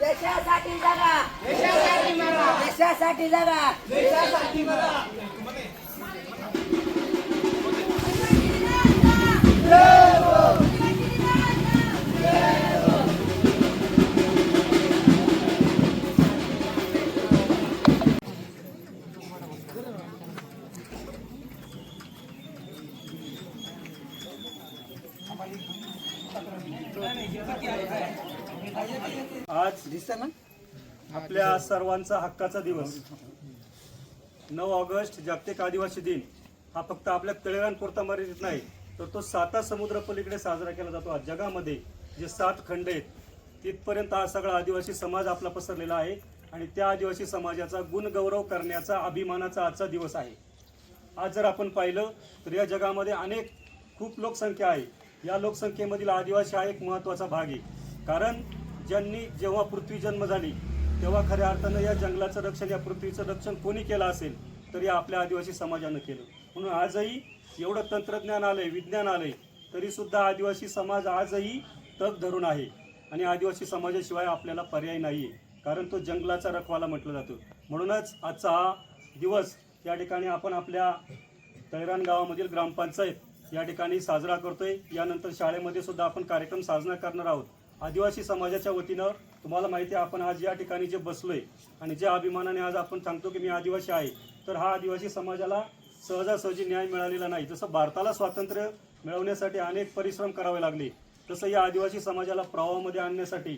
देशासाठी जगा देशासाठी जगा देशासाठी जगा आपल्या सर्वांचा हक्काचा दिवस. नऊ ऑगस्ट जागतिक आदिवासी दिन. हा फक्त आपल्या तळेगांपुरता मर्यादित नाही तर तो साता समुद्र पलीकडे साजरा केला जातो. आज जगामध्ये जे सात खंड आहेत तिथपर्यंत हा सगळा आदिवासी समाज आपला पसरलेला आहे आणि त्या आदिवासी समाजाचा गुणगौरव करण्याचा अभिमानाचा आजचा दिवस आहे. आज जर आपण पाहिलं तर या जगामध्ये अनेक खूप लोकसंख्या आहे. या लोकसंख्येमधील आदिवासी हा एक महत्त्वाचा भाग आहे. कारण ज्यांनी जेव्हा पृथ्वी जन्म झाली तेव्हा खऱ्या अर्थानं या जंगलाचं रक्षण या पृथ्वीचं रक्षण कोणी केलं असेल तरी आपल्या आदिवासी समाजानं केलं. म्हणून आजही एवढं तंत्रज्ञान आलंय विज्ञान आलंय तरीसुद्धा आदिवासी समाज आजही तग धरून आहे. आणि आदिवासी समाजाशिवाय आपल्याला पर्याय नाही आहे कारण तो जंगलाचा रखवाला म्हटलं जातो. म्हणूनच आजचा हा दिवस या ठिकाणी आपण आपल्या तैरान गावामधील ग्रामपंचायत या ठिकाणी साजरा करतोय. यानंतर शाळेमध्ये सुद्धा आपण कार्यक्रम साजरा करणार आहोत. आदिवासी समाजाच्या वतीनं तुम्हाला माहिती आहे आपण आज या ठिकाणी जे बसलोय आणि ज्या अभिमानाने आज आपण सांगतो की मी आदिवासी आहे तर हा आदिवासी समाजाला सहजासहजी न्याय मिळालेला नाही. जसं भारताला स्वातंत्र्य मिळवण्यासाठी अनेक परिश्रम करावे लागले तसं या आदिवासी समाजाला प्रवाहामध्ये आणण्यासाठी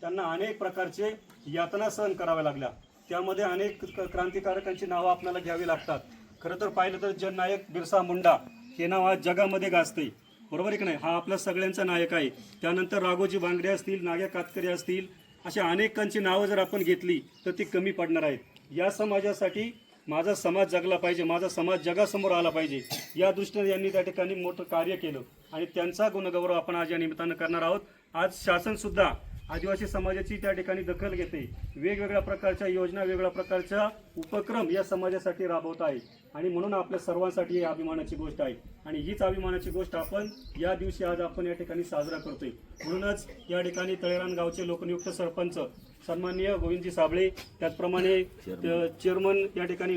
त्यांना अनेक प्रकारचे यातना सहन कराव्या लागल्या. त्यामध्ये अनेक क्रांतिकारकांची नावं आपल्याला घ्यावी लागतात. खरं तर पाहिलं तर जननायक बिरसा मुंडा हे नाव आज जगामध्ये गाजते बरोबर आहे की नाही? हा आपला सगळ्यांचा नायक आहे. त्यानंतर राघोजी बांगडे असतील नाग्या कातकरी असतील अशा अनेकांची नावं जर आपण घेतली तर ती कमी पडणार आहेत. या समाजासाठी माझा समाज जगला पाहिजे माझा समाज जगासमोर आला पाहिजे. या दृष्टीने यांनी त्या ठिकाणी मोठं कार्य केलं. आणि त्यांचा गुणगौरव आपण आज या निमित्तानं करणार आहोत. आज शासनसुद्धा आदिवासी समाजाची त्या ठिकाणी दखल घेते. वेगवेगळ्या प्रकारच्या योजना वेगवेगळ्या प्रकारच्या उपक्रम या समाजासाठी राबवत आहे. आणि म्हणून आपल्या सर्वांसाठी ही अभिमानाची गोष्ट आहे. आणि हीच अभिमानाची गोष्ट आपण या दिवशी आज आपण या ठिकाणी साजरा करतोय. म्हणूनच या ठिकाणी तळेरान गावचे लोकनियुक्त सरपंच सन्माननीय गोविंदजी साबळे त्याचप्रमाणे चेअरमन या ठिकाणी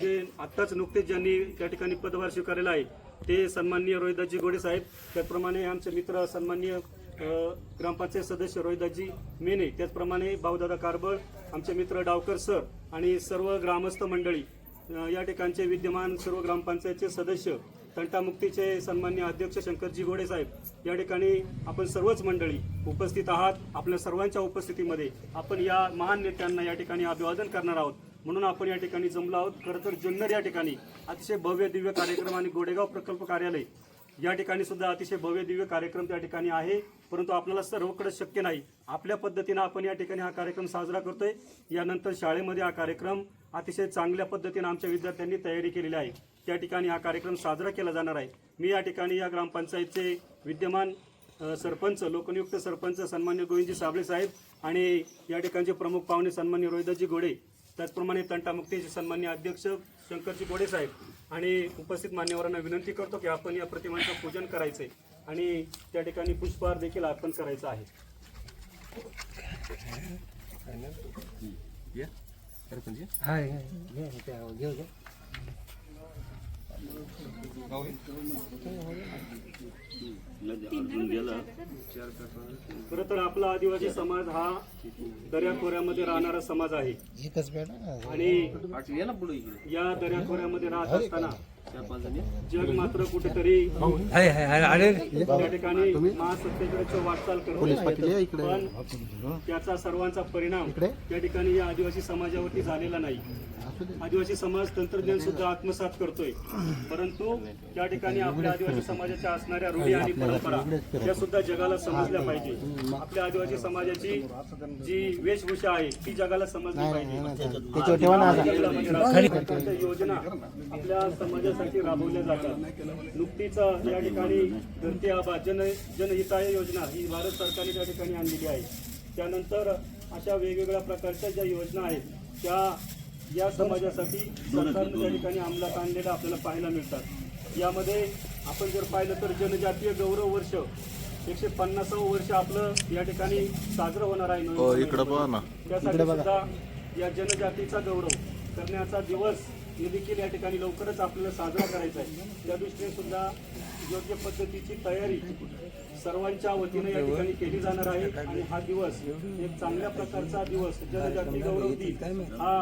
जे आत्ताच नुकतेच ज्यांनी त्या ठिकाणी पदभार स्वीकारलेला आहे ते सन्माननीय रोहिदासजी गोडे साहेब त्याचप्रमाणे आमचे मित्र सन्माननीय ग्रामपंचायत सदस्य रोहिदासजी मेने त्याचप्रमाणे भाऊदादा कारबळ आमचे मित्र डावकर सर आणि सर्व ग्रामस्थ मंडळी या ठिकाणचे विद्यमान सर्व ग्रामपंचायतचे सदस्य तंटामुक्तीचे सन्मान्य अध्यक्ष शंकरजी गोडे साहेब या ठिकाणी आपण सर्वच मंडळी उपस्थित आहात. आपल्या सर्वांच्या उपस्थितीमध्ये आपण या महान नेत्यांना या ठिकाणी अभिवादन करणार आहोत. म्हणून आपण या ठिकाणी जमलो आहोत. खरं तर जुन्नर या ठिकाणी अतिशय भव्य दिव्य कार्यक्रम आणि गोडेगाव प्रकल्प कार्यालय या ठिकाणी सुद्धा अतिशय भव्य दिव्य कार्यक्रम त्या ठिकाणी आहे. परंतु आपल्याला सर्वकडे शक्य नाही. आपल्या पद्धतीनं आपण या ठिकाणी हा कार्यक्रम साजरा करतोय. यानंतर शाळेमध्ये हा कार्यक्रम अतिशय चांगल्या पद्धतीनं आमच्या विद्यार्थ्यांनी तयारी केलेली आहे. त्या ठिकाणी हा कार्यक्रम साजरा केला जाणार आहे. मी या ठिकाणी या ग्रामपंचायतचे विद्यमान सरपंच लोकनियुक्त सरपंच सन्मान्य गोविंदजी साबळे साहेब आणि या ठिकाणचे प्रमुख पाहुणे सन्मान्य रोहिदाजी घोडे त्याचप्रमाणे तंटामुक्तीचे सन्मान्य अध्यक्ष शंकरजी गोडे साहेब. आणि उपस्थित मान्यवरांना विनंती करतो की आपण या प्रतिमांचं पूजन करायचंय आणि त्या ठिकाणी पुष्पहार देखील अर्पण करायचा आहे. खरं तर आपला आदिवासी समाज हा दर्याखोऱ्यामध्ये राहणारा समाज आहे. एकच बेटा आणि या दर्याखोऱ्यामध्ये राहत असताना जग मात्र कुठेतरी त्या ठिकाणी महासत्तेकडे वाटचाल करतो पण त्याचा सर्वांचा परिणाम त्या ठिकाणी या आदिवासी समाजावरती झालेला नाही. आदिवासी समाज तंत्रज्ञान सुद्धा आत्मसात करतोय. परंतु त्या ठिकाणी आपल्या आदिवासी समाजाच्या असणाऱ्या रूढी आणि परंपरा त्या सुद्धा जगाला समजल्या पाहिजे. आपल्या आदिवासी समाजाची जी वेशभूषा आहे ती जगाला समजली पाहिजे. योजना आपल्या समाजासाठी राबवल्या जातात. नुकतीच या ठिकाणी धरती आबा जन जनहिताय योजना ही भारत सरकारने त्या ठिकाणी आणलेली आहे. त्यानंतर अशा वेगवेगळ्या प्रकारच्या ज्या योजना आहेत त्या या समाजासाठी सरकारनं त्या ठिकाणी अंमलात आणलेल्या आपल्याला पाहायला मिळतात. यामध्ये आपण जर पाहिलं तर जनजातीय गौरव वर्ष एकशे पन्नासावं वर्ष आपलं या ठिकाणी साजरं होणार आहे. ना. त्यासाठी सुद्धा या जनजातीचा गौरव करण्याचा दिवस हे देखील या ठिकाणी लवकरच आपल्याला साजरा करायचा आहे. त्या दृष्टीने सुद्धा योग्य पद्धतीची तयारी सर्वांच्या वतीने या ठिकाणी केली जाणार आहे. आणि हा दिवस एक चांगल्या प्रकारचा दिवस जनजाती गौरव दिन हा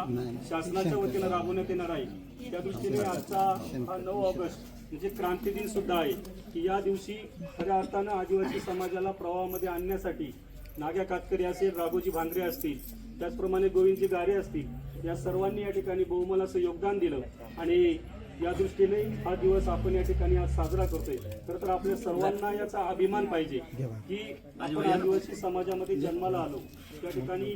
शासनाच्या वतीने राबवण्यात येणार आहे. त्या दृष्टीने आजचा हा नऊ ऑगस्ट म्हणजे क्रांती दिन सुद्धा आहे. की या दिवशी खऱ्या अर्थानं आदिवासी समाजाला प्रवाहामध्ये आणण्यासाठी नाग्या कातकरी असेल राघोजी भांगरे असतील त्याचप्रमाणे गोविंदजी गारे असतील या सर्वांनी या ठिकाणी बहुमलाचं योगदान दिलं. आणि या दृष्टीने हा दिवस आपण या ठिकाणी आज साजरा करतोय. खरं तर आपल्या सर्वांना याचा अभिमान पाहिजे की आपण आदिवासी समाजामध्ये जन्माला आलो. त्या ठिकाणी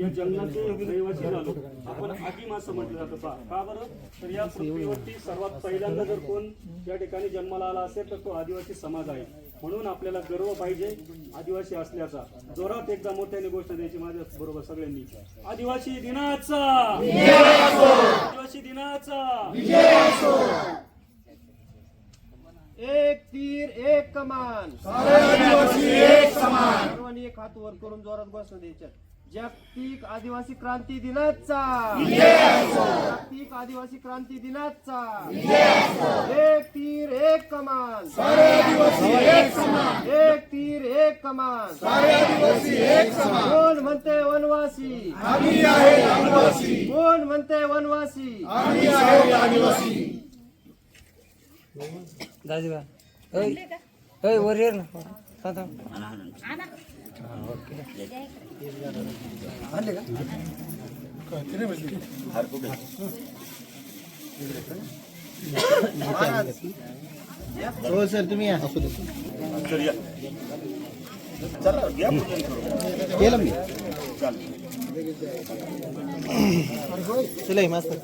या जंगलाचे रहिवासी झालो. आपण आदिम समजला जात. होता का बरं? तर या पृथ्वीवरती सर्वात पहिल्यांदा जर कोण या ठिकाणी जन्माला आला असेल तर तो आदिवासी समाज आहे. म्हणून आपल्याला गर्व पाहिजे आदिवासी असल्याचा. जोरात एकदा मोठ्याने गोष्ट द्यायची माझ्या बरोबर सगळ्यांनी. आदिवासी दिनाचा! आदिवासी दिनाचा! एक तीर एक कमान. सर्वांनी एक हात वर करून जोरात घोषणा द्यायच्या. जागतिक आदिवासी क्रांती दिनाचा. जागतिक आदिवासी क्रांती दिनाचा. एक तीर एक कमान. एक तीर एक कमान. कोण म्हणते वनवासी? कोण म्हणते वनवासी? दाजीबा ओय ओय वर ये ना. हो सर तुम्ही या असू दे केलं मी चला मास्तर.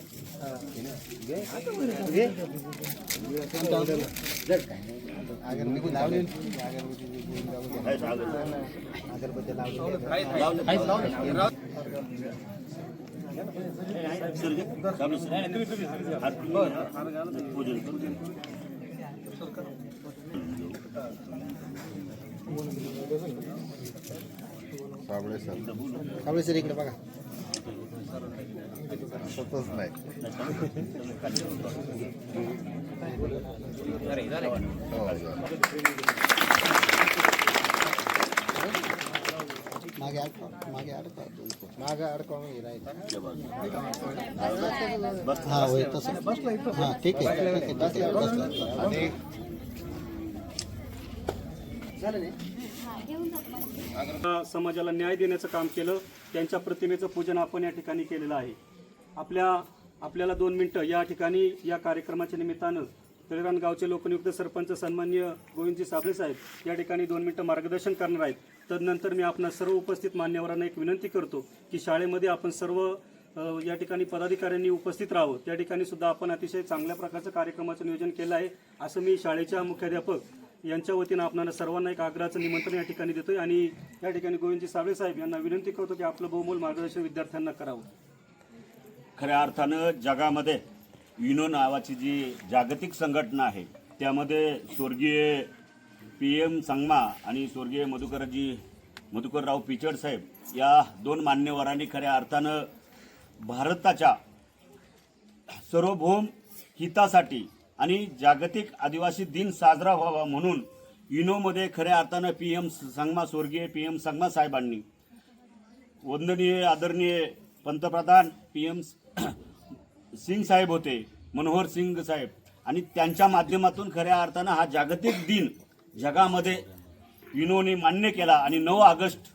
अगरबत्ती सर. अगरबत्ती सर इकडे बघा. स्वतःच नाही. मागे अडकवा मागे अडकवा मागे अडकवा मी राहील हा होय तसं. हा ठीक आहे आणि समाजाला न्याय देण्याचं काम केलं. त्यांच्या प्रतिमेचं पूजन आपण या ठिकाणी केलेलं आहे. आपल्या आपल्याला दोन मिनटं या ठिकाणी या कार्यक्रमाच्या निमित्तानं तळेरान गावचे लोकनियुक्त सरपंच सन्मान्य गोविंदजी साबळे साहेब या ठिकाणी दोन मिनटं मार्गदर्शन करणार आहेत. तदनंतर मी आपणा सर्व उपस्थित मान्यवरांना एक विनंती करतो की शाळेमध्ये आपण सर्व या ठिकाणी पदाधिकाऱ्यांनी उपस्थित राहावं. त्या ठिकाणी सुद्धा आपण अतिशय चांगल्या प्रकारचं कार्यक्रमाचं नियोजन केलं आहे. असं मी शाळेच्या मुख्याध्यापक यांच्या वतीनं आपणाला सर्वांना एक आग्रहाचं निमंत्रण या ठिकाणी देतोय आणि या ठिकाणी गोविंदजी साबळे साहेब यांना विनंती करतो की आपलं बहुमोल मार्गदर्शन विद्यार्थ्यांना करावं. खऱ्या अर्थानं जगामध्ये युनो नावाची जी जागतिक संघटना आहे त्यामध्ये स्वर्गीय पी एम संगमा आणि स्वर्गीय मधुकरजी मधुकरराव पिचड साहेब या दोन मान्यवरांनी खऱ्या अर्थानं भारताच्या सार्वभौम हितासाठी आणि जागतिक आदिवासी दिन साजरा व्हावा म्हणून इनोमध्ये खऱ्या अर्थानं पी एम संगमा स्वर्गीय पी एम संगमा साहेबांनी वंदनीय आदरणीय पंतप्रधान पी एम सिंग साहेब होते मनोहर सिंग साहेब. आणि त्यांच्या माध्यमातून खऱ्या अर्थानं हा जागतिक दिन जगामध्ये युनोने मान्य केला. आणि नऊ ऑगस्ट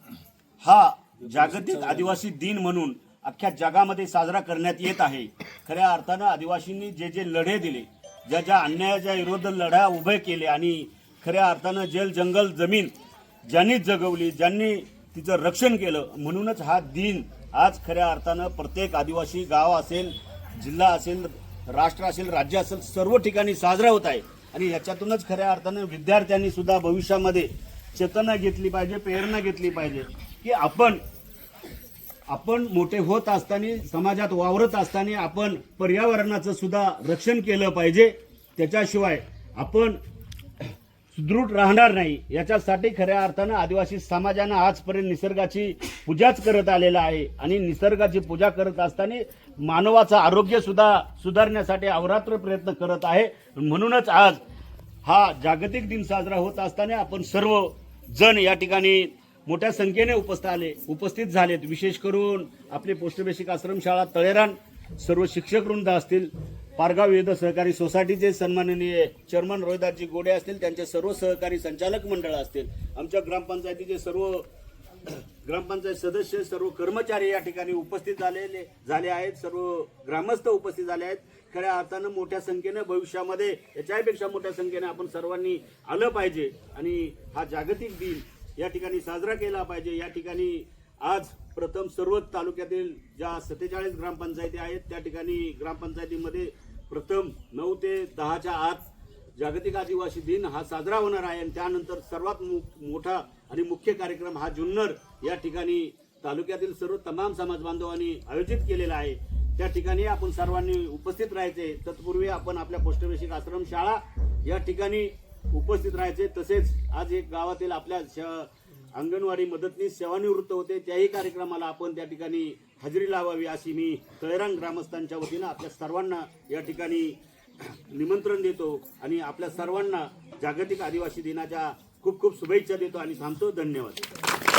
हा जागतिक आदिवासी दिन म्हणून अख्ख्या जगामध्ये साजरा करण्यात येत आहे. खऱ्या अर्थानं आदिवासींनी जे जे लढे दिले ज्या ज्या अन्यायाच्या विरोध लढा उभे केले आणि खऱ्या अर्थानं जेल जंगल जमीन ज्यांनी जगवली ज्यांनी तिचं रक्षण केलं म्हणूनच हा दिन आज खऱ्या अर्थानं प्रत्येक आदिवासी गाव असेल जिल्हा असेल राष्ट्र असेल राज्य असेल सर्व ठिकाणी साजरा होत आहे. आणि याच्यातूनच खऱ्या अर्थानं विद्यार्थ्यांनी सुद्धा भविष्यामध्ये चेतना घेतली पाहिजे प्रेरणा घेतली पाहिजे की आपण आपण मोठे होत असताना समाजात वावरत असताना आपण पर्यावरणाचं सुद्धा रक्षण केलं पाहिजे. त्याच्याशिवाय आपण सुदृढ राहणार नाही. याच्यासाठी खऱ्या अर्थानं आदिवासी समाजानं आजपर्यंत निसर्गाची पूजाच करत आलेला आहे. आणि निसर्गाची पूजा करत असताना मानवाचं आरोग्य सुद्धा सुधारण्यासाठी अवरात्र प्रयत्न करत आहे. म्हणूनच आज हा जागतिक दिन साजरा होत असताना आपण सर्व जण या ठिकाणी मोठ्या संख्येने उपस्थित आले उपस्थित झालेत. विशेष करून आपली पोस्टबेसिक आश्रमशाळा तळेरान सर्व शिक्षक वृंद असतील पारगाव विविध सहकारी सोसायटीचे सन्माननीय चेअरमन रोहिदासजी गोडे असतील त्यांचे सर्व सहकारी संचालक मंडळ असतील आमच्या ग्रामपंचायतीचे सर्व ग्रामपंचायत सदस्य सर्व कर्मचारी या ठिकाणी उपस्थित झालेले झाले आहेत सर्व ग्रामस्थ उपस्थित झाले आहेत. खऱ्या अर्थानं मोठ्या संख्येनं भविष्यामध्ये याच्यापेक्षा मोठ्या संख्येने आपण सर्वांनी आलं पाहिजे आणि हा जागतिक दिन या ठिकाणी साजरा केला पाहिजे. या ठिकाणी आज प्रथम सर्वच तालुक्यातील ज्या सत्तेचाळीस ग्रामपंचायती आहेत त्या ठिकाणी ग्रामपंचायतीमध्ये प्रथम नऊ ते दहाच्या आत जागतिक आदिवासी दिन हा साजरा होणार आहे. आणि त्यानंतर सर्वात मो- मोठा आणि मुख्य कार्यक्रम हा जुन्नर या ठिकाणी तालुक्यातील सर्व तमाम समाज बांधवांनी आयोजित केलेला आहे. त्या ठिकाणी आपण सर्वांनी उपस्थित राहायचे. तत्पूर्वी आपण आपल्या पोस्टबेसिक आश्रम शाळा या ठिकाणी उपस्थित राहायचे. तसेच आज एक गावातील आपल्या अंगणवाडी मदतनीस सेवानिवृत्त होते. त्याही कार्यक्रमाला आपण त्या ठिकाणी हजेरी लावावी अशी मी तळेरान ग्रामस्थांच्या वतीनं आपल्या सर्वांना या ठिकाणी निमंत्रण देतो आणि आपल्या सर्वांना जागतिक आदिवासी दिनाच्या खूप खूप शुभेच्छा देतो आणि थांबतो. धन्यवाद.